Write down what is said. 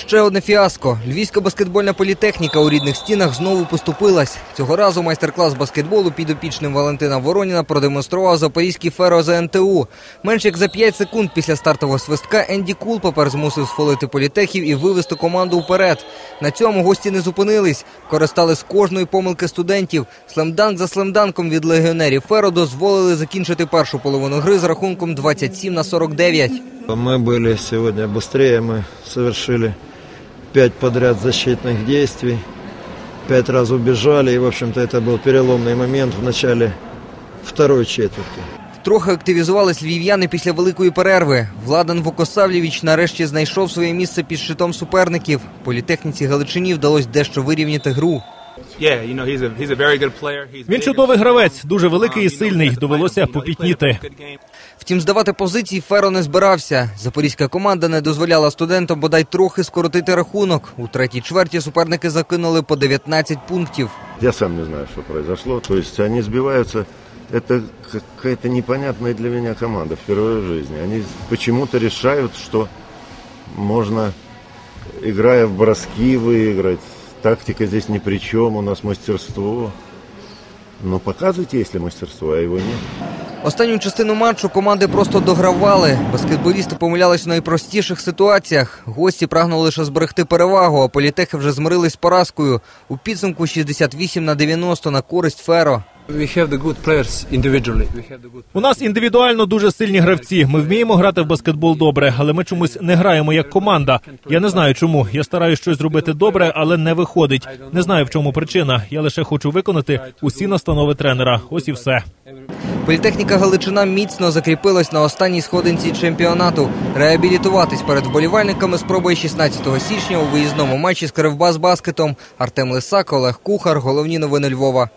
Ще одне фіаско. Львівська баскетбольна політехніка у рідних стінах знову поступилась. Цього разу майстер-клас з баскетболу підопічним Валентина Вороніна продемонстрував запорізький феро за НТУ. Менш як за 5 секунд після стартового свистка Енді Кулпапер змусив сфолити політехів і вивести команду вперед. На цьому гості не зупинились. Користали з кожної помилки студентів. Слемданк за слемданком від легіонерів Феро дозволили закінчити першу половину гри з рахунком 27 на 49. Мы были сегодня быстрее, мы совершили пять подряд защитных действий, пять раз убежали, и, в общем-то, это был переломный момент в начале второй четверти. Трохи активізувались львів'яни після великої перерви. Владан Вукосавлєвич нарешті знайшов своє місце під щитом суперників. Політехніці Галичині вдалося дещо вирівняти гру. Yeah, you know, he's a he's a very good player. He's Він big чудовий and гравець, strong. дуже великий і Um, you know, сильний. he's a Довелося fighter, you know, he played a попітніти. good game. Втім, здавати позиції Феро не збирався. Запорізька команда не дозволяла студентам бодай трохи скоротити рахунок. У третій чверті суперники закинули по 19 пунктів. Я сам не знаю, что произошло. То есть они сбиваются. Это какая-то непонятная для меня команда впервые в жизни. Они почему-то решают, что можно, играя в броски, выиграть. Тактика здесь ни при чем, у нас мастерство. Но показуйте, якщо мастерство, а його ні. Останню частину матчу команди просто догравали. Баскетболісти помилялись в найпростіших ситуаціях. Гості прагнули лише зберегти перевагу, а політехи вже змирились поразкою. У підсумку 68 на 90 на користь Феро. We have the good players individually. We have the good. У нас індивідуально дуже сильні гравці. Ми вміємо грати в баскетбол добре, але ми чомусь не граємо як команда. Я не знаю чому. Я стараюсь щось зробити добре, але не виходить. Не знаю в чому причина. Я лише хочу виконати усі настанови тренера. Ось і все. Політехніка Галичина міцно закріпилась на останній сходинці чемпіонату. Реабілітуватись перед вболівальниками спробує 16 січня у виїзному матчі з Кривбас баскетом. Артем Лисак, Олег Кухар. Головні новини Львова.